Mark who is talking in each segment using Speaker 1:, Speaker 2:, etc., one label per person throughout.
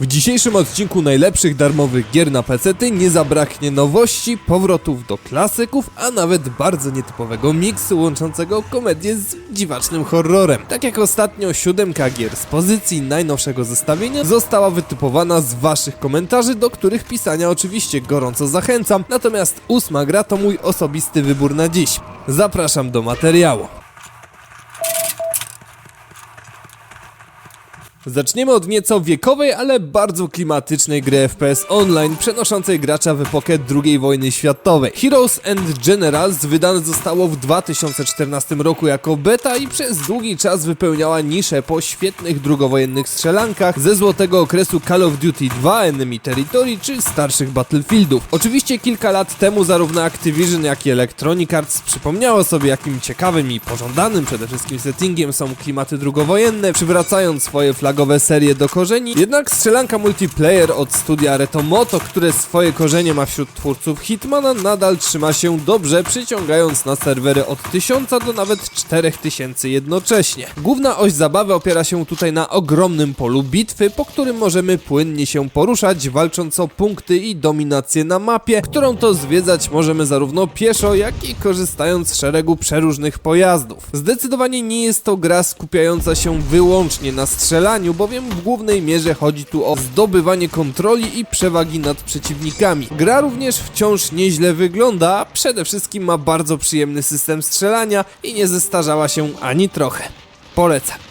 Speaker 1: W dzisiejszym odcinku najlepszych darmowych gier na PC nie zabraknie nowości, powrotów do klasyków, a nawet bardzo nietypowego miksu łączącego komedię z dziwacznym horrorem. Tak jak ostatnio siódemka gier z pozycji najnowszego zestawienia została wytypowana z waszych komentarzy, do których pisania oczywiście gorąco zachęcam, natomiast ósma gra to mój osobisty wybór na dziś. Zapraszam do materiału. Zaczniemy od nieco wiekowej, ale bardzo klimatycznej gry FPS online, przenoszącej gracza w epokę II wojny światowej. Heroes and Generals wydane zostało w 2014 roku jako beta i przez długi czas wypełniała niszę po świetnych drugowojennych strzelankach ze złotego okresu Call of Duty 2, Enemy Territory czy starszych Battlefieldów. Oczywiście kilka lat temu zarówno Activision jak i Electronic Arts przypomniało sobie jakim ciekawym i pożądanym przede wszystkim settingiem są klimaty drugowojenne, przywracając swoje flagowe serie do korzeni, jednak strzelanka multiplayer od studia Retomoto, które swoje korzenie ma wśród twórców Hitmana, nadal trzyma się dobrze, przyciągając na serwery od 1000 do nawet 4000 jednocześnie. Główna oś zabawy opiera się tutaj na ogromnym polu bitwy, po którym możemy płynnie się poruszać, walcząc o punkty i dominację na mapie, którą to zwiedzać możemy zarówno pieszo, jak i korzystając z szeregu przeróżnych pojazdów. Zdecydowanie nie jest to gra skupiająca się wyłącznie na strzelaniu, bowiem w głównej mierze chodzi tu o zdobywanie kontroli i przewagi nad przeciwnikami. Gra również wciąż nieźle wygląda, przede wszystkim ma bardzo przyjemny system strzelania i nie zestarzała się ani trochę. Polecam.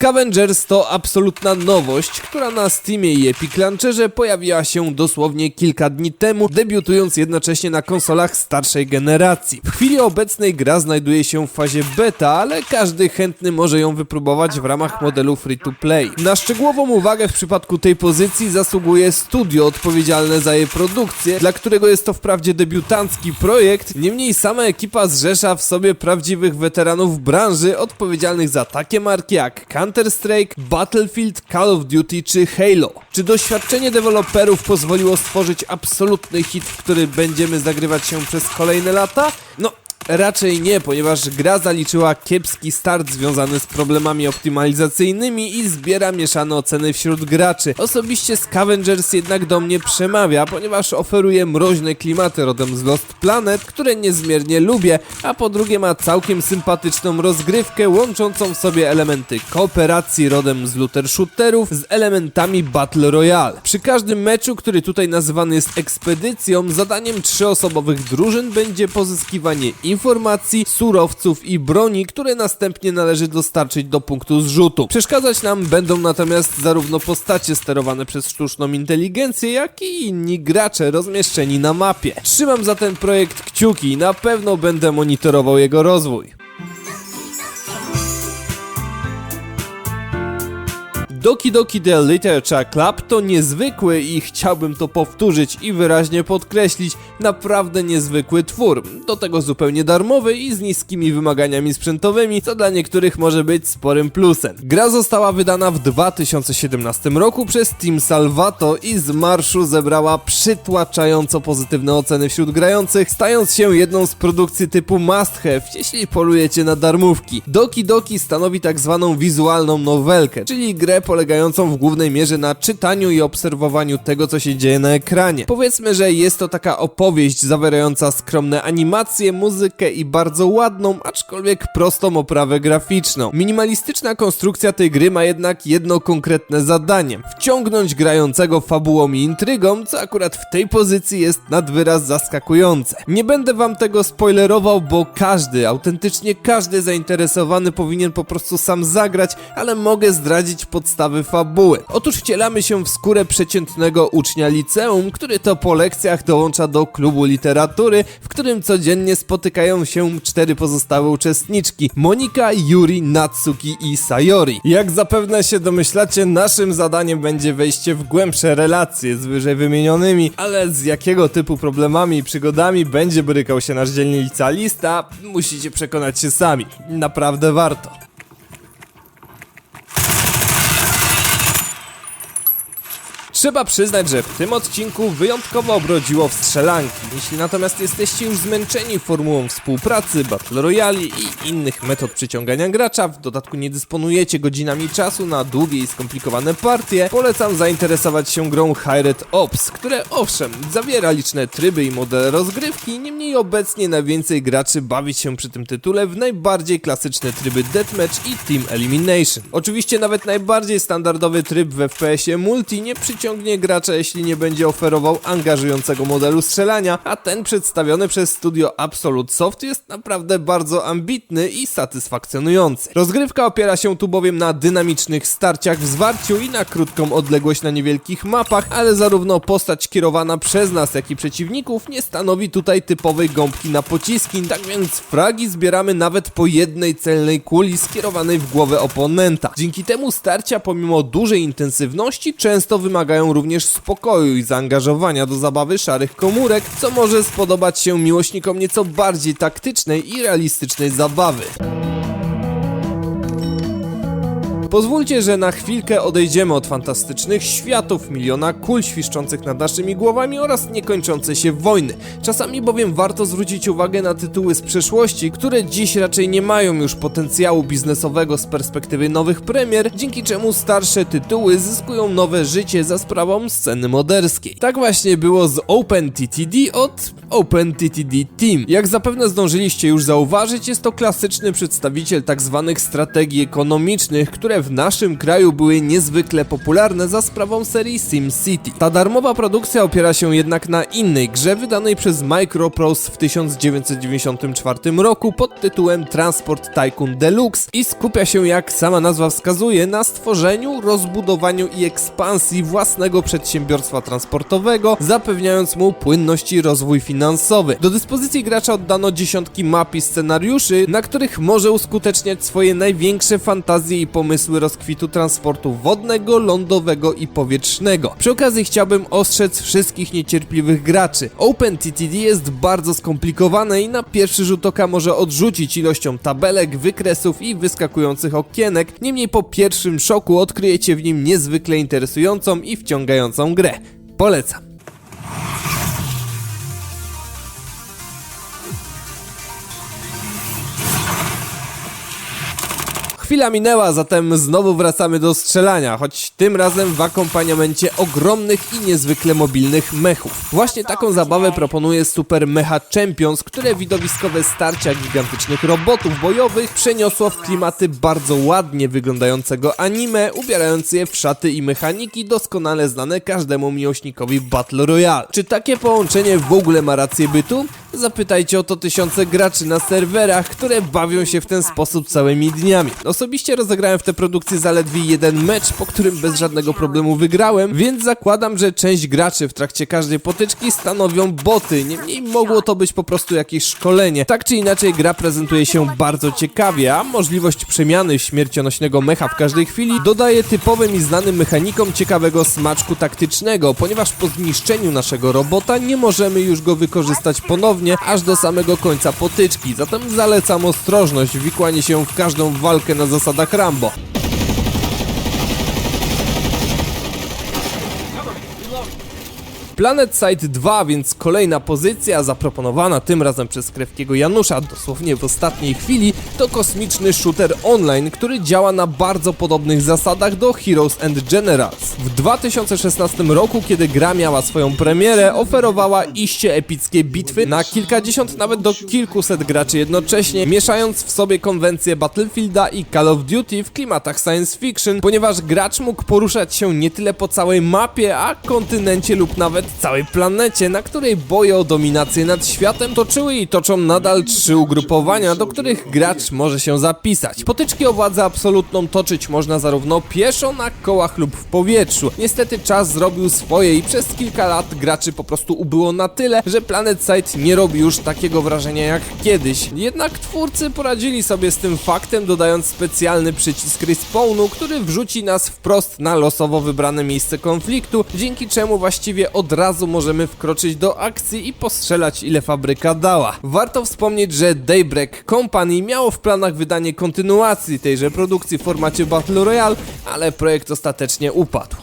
Speaker 1: Scavengers to absolutna nowość, która na Steamie i Epic Launcherze pojawiła się dosłownie kilka dni temu, debiutując jednocześnie na konsolach starszej generacji. W chwili obecnej gra znajduje się w fazie beta, ale każdy chętny może ją wypróbować w ramach modelu free to play. Na szczegółową uwagę w przypadku tej pozycji zasługuje studio odpowiedzialne za jej produkcję, dla którego jest to wprawdzie debiutancki projekt, niemniej sama ekipa zrzesza w sobie prawdziwych weteranów branży odpowiedzialnych za takie marki jak Counter-Strike, Battlefield, Call of Duty czy Halo. Czy doświadczenie deweloperów pozwoliło stworzyć absolutny hit, w który będziemy zagrywać się przez kolejne lata? No, Raczej nie, ponieważ gra zaliczyła kiepski start związany z problemami optymalizacyjnymi i zbiera mieszane oceny wśród graczy. Osobiście Scavengers jednak do mnie przemawia, ponieważ oferuje mroźne klimaty rodem z Lost Planet, które niezmiernie lubię, a po drugie ma całkiem sympatyczną rozgrywkę łączącą w sobie elementy kooperacji rodem z looter shooterów z elementami Battle Royale. Przy każdym meczu, który tutaj nazywany jest ekspedycją, zadaniem trzyosobowych drużyn będzie pozyskiwanie informacji, surowców i broni, które następnie należy dostarczyć do punktu zrzutu. Przeszkadzać nam będą natomiast zarówno postacie sterowane przez sztuczną inteligencję, jak i inni gracze rozmieszczeni na mapie. Trzymam za ten projekt kciuki i na pewno będę monitorował jego rozwój. Doki Doki The Literature Club to niezwykły i chciałbym to powtórzyć i wyraźnie podkreślić, naprawdę niezwykły twór. Do tego zupełnie darmowy i z niskimi wymaganiami sprzętowymi, co dla niektórych może być sporym plusem. Gra została wydana w 2017 roku przez Team Salvato i z marszu zebrała przytłaczająco pozytywne oceny wśród grających, stając się jedną z produkcji typu must have, jeśli polujecie na darmówki. Doki Doki stanowi tak zwaną wizualną nowelkę, czyli grę polegającą w głównej mierze na czytaniu i obserwowaniu tego, co się dzieje na ekranie. Powiedzmy, że jest to taka opowieść zawierająca skromne animacje, muzykę i bardzo ładną, aczkolwiek prostą oprawę graficzną. Minimalistyczna konstrukcja tej gry ma jednak jedno konkretne zadanie: wciągnąć grającego fabułą i intrygą, co akurat w tej pozycji jest nad wyraz zaskakujące. Nie będę wam tego spoilerował, bo każdy, autentycznie każdy zainteresowany powinien po prostu sam zagrać, ale mogę zdradzić podstawy fabuły. Otóż wcielamy się w skórę przeciętnego ucznia liceum, który to po lekcjach dołącza do klubu literatury, w którym codziennie spotykają się cztery pozostałe uczestniczki: Monika, Yuri, Natsuki i Sayori. Jak zapewne się domyślacie, naszym zadaniem będzie wejście w głębsze relacje z wyżej wymienionymi, ale z jakiego typu problemami i przygodami będzie borykał się nasz dzielny licealista, musicie przekonać się sami. Naprawdę warto. Trzeba przyznać, że w tym odcinku wyjątkowo obrodziło w strzelanki. Jeśli natomiast jesteście już zmęczeni formułą współpracy, battle royali i innych metod przyciągania gracza, w dodatku nie dysponujecie godzinami czasu na długie i skomplikowane partie, polecam zainteresować się grą Hired Ops, które owszem, zawiera liczne tryby i modele rozgrywki, niemniej obecnie najwięcej graczy bawi się przy tym tytule w najbardziej klasyczne tryby Deathmatch i Team Elimination. Oczywiście nawet najbardziej standardowy tryb w FPS-ie multi nie przyciągnie gracza, jeśli nie będzie oferował angażującego modelu strzelania, a ten przedstawiony przez studio Absolute Soft jest naprawdę bardzo ambitny i satysfakcjonujący. Rozgrywka opiera się tu bowiem na dynamicznych starciach w zwarciu i na krótką odległość na niewielkich mapach, ale zarówno postać kierowana przez nas, jak i przeciwników nie stanowi tutaj typowej gąbki na pociski, tak więc fragi zbieramy nawet po jednej celnej kuli skierowanej w głowę oponenta. Dzięki temu starcia pomimo dużej intensywności często wymagają również spokoju i zaangażowania do zabawy szarych komórek, co może spodobać się miłośnikom nieco bardziej taktycznej i realistycznej zabawy. Pozwólcie, że na chwilkę odejdziemy od fantastycznych światów, miliona kul świszczących nad naszymi głowami oraz niekończącej się wojny. Czasami bowiem warto zwrócić uwagę na tytuły z przeszłości, które dziś raczej nie mają już potencjału biznesowego z perspektywy nowych premier, dzięki czemu starsze tytuły zyskują nowe życie za sprawą sceny moderskiej. Tak właśnie było z OpenTTD od OpenTTD Team. Jak zapewne zdążyliście już zauważyć, jest to klasyczny przedstawiciel tzw. strategii ekonomicznych, które w naszym kraju były niezwykle popularne za sprawą serii SimCity. Ta darmowa produkcja opiera się jednak na innej grze wydanej przez Microprose w 1994 roku pod tytułem Transport Tycoon Deluxe i skupia się, jak sama nazwa wskazuje, na stworzeniu, rozbudowaniu i ekspansji własnego przedsiębiorstwa transportowego, zapewniając mu płynność i rozwój finansowy. Do dyspozycji gracza oddano dziesiątki map i scenariuszy, na których może uskuteczniać swoje największe fantazje i pomysły rozkwitu transportu wodnego, lądowego i powietrznego. Przy okazji chciałbym ostrzec wszystkich niecierpliwych graczy. OpenTTD jest bardzo skomplikowane i na pierwszy rzut oka może odrzucić ilością tabelek, wykresów i wyskakujących okienek, niemniej po pierwszym szoku odkryjecie w nim niezwykle interesującą i wciągającą grę. Polecam. Chwila minęła, zatem znowu wracamy do strzelania, choć tym razem w akompaniamencie ogromnych i niezwykle mobilnych mechów. Właśnie taką zabawę proponuje Super Mecha Champions, które widowiskowe starcia gigantycznych robotów bojowych przeniosło w klimaty bardzo ładnie wyglądającego anime, ubierając je w szaty i mechaniki doskonale znane każdemu miłośnikowi Battle Royale. Czy takie połączenie w ogóle ma rację bytu? Zapytajcie o to tysiące graczy na serwerach, które bawią się w ten sposób całymi dniami. Osobiście rozegrałem w tę produkcję zaledwie jeden mecz, po którym bez żadnego problemu wygrałem, więc zakładam, że część graczy w trakcie każdej potyczki stanowią boty. Niemniej mogło to być po prostu jakieś szkolenie. Tak czy inaczej gra prezentuje się bardzo ciekawie, a możliwość przemiany śmiercionośnego mecha w każdej chwili dodaje typowym i znanym mechanikom ciekawego smaczku taktycznego, ponieważ po zniszczeniu naszego robota nie możemy już go wykorzystać ponownie aż do samego końca potyczki. Zatem zalecam ostrożność, wikłanie się w każdą walkę na zasadach Rambo. Planet Side 2, więc kolejna pozycja zaproponowana tym razem przez Krewkiego Janusza dosłownie w ostatniej chwili to kosmiczny shooter online, który działa na bardzo podobnych zasadach do Heroes and Generals. W 2016 roku, kiedy gra miała swoją premierę, oferowała iście epickie bitwy na kilkadziesiąt, nawet do kilkuset graczy jednocześnie, mieszając w sobie konwencje Battlefielda i Call of Duty w klimatach science fiction, ponieważ gracz mógł poruszać się nie tyle po całej mapie, a kontynencie lub nawet całej planecie, na której boje o dominację nad światem toczyły i toczą nadal trzy ugrupowania, do których gracz może się zapisać. Potyczki o władzę absolutną toczyć można zarówno pieszo, na kołach lub w powietrzu. Niestety czas zrobił swoje i przez kilka lat graczy po prostu ubyło na tyle, że Planet Side nie robi już takiego wrażenia jak kiedyś. Jednak twórcy poradzili sobie z tym faktem, dodając specjalny przycisk respawnu, który wrzuci nas wprost na losowo wybrane miejsce konfliktu, dzięki czemu właściwie od razu możemy wkroczyć do akcji i postrzelać ile fabryka dała. Warto wspomnieć, że Daybreak Company miało w planach wydanie kontynuacji tejże produkcji w formacie Battle Royale, ale projekt ostatecznie upadł.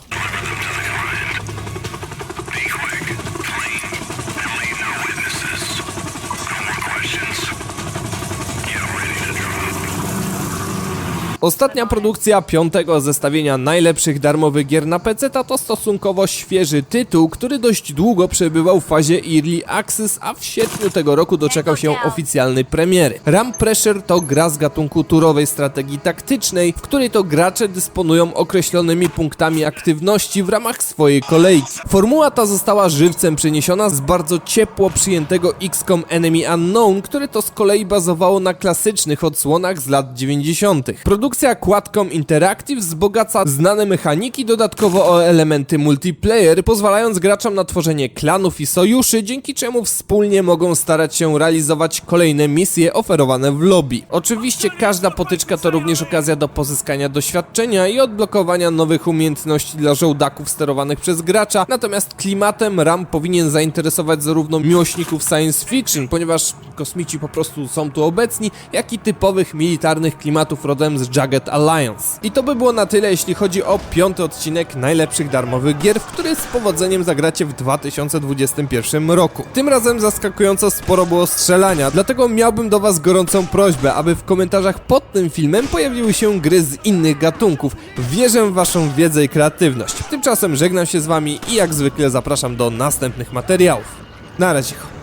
Speaker 1: Ostatnia produkcja piątego zestawienia najlepszych darmowych gier na PC to stosunkowo świeży tytuł, który dość długo przebywał w fazie Early Access, a w sierpniu tego roku doczekał się oficjalnej premiery. Ram Pressure to gra z gatunku turowej strategii taktycznej, w której to gracze dysponują określonymi punktami aktywności w ramach swojej kolejki. Formuła ta została żywcem przeniesiona z bardzo ciepło przyjętego XCOM Enemy Unknown, które to z kolei bazowało na klasycznych odsłonach z lat 90. Produkcja Quadcom Interactive wzbogaca znane mechaniki dodatkowo o elementy multiplayer, pozwalając graczom na tworzenie klanów i sojuszy, dzięki czemu wspólnie mogą starać się realizować kolejne misje oferowane w lobby. Oczywiście każda potyczka to również okazja do pozyskania doświadczenia i odblokowania nowych umiejętności dla żołdaków sterowanych przez gracza, natomiast klimatem RAM powinien zainteresować zarówno miłośników science fiction, ponieważ kosmici po prostu są tu obecni, jak i typowych militarnych klimatów rodem z Jagged Alliance. I to by było na tyle, jeśli chodzi o piąty odcinek najlepszych darmowych gier, w który z powodzeniem zagracie w 2021 roku. Tym razem zaskakująco sporo było strzelania, dlatego miałbym do Was gorącą prośbę, aby w komentarzach pod tym filmem pojawiły się gry z innych gatunków. Wierzę w Waszą wiedzę i kreatywność. Tymczasem żegnam się z Wami i jak zwykle zapraszam do następnych materiałów. Na razie.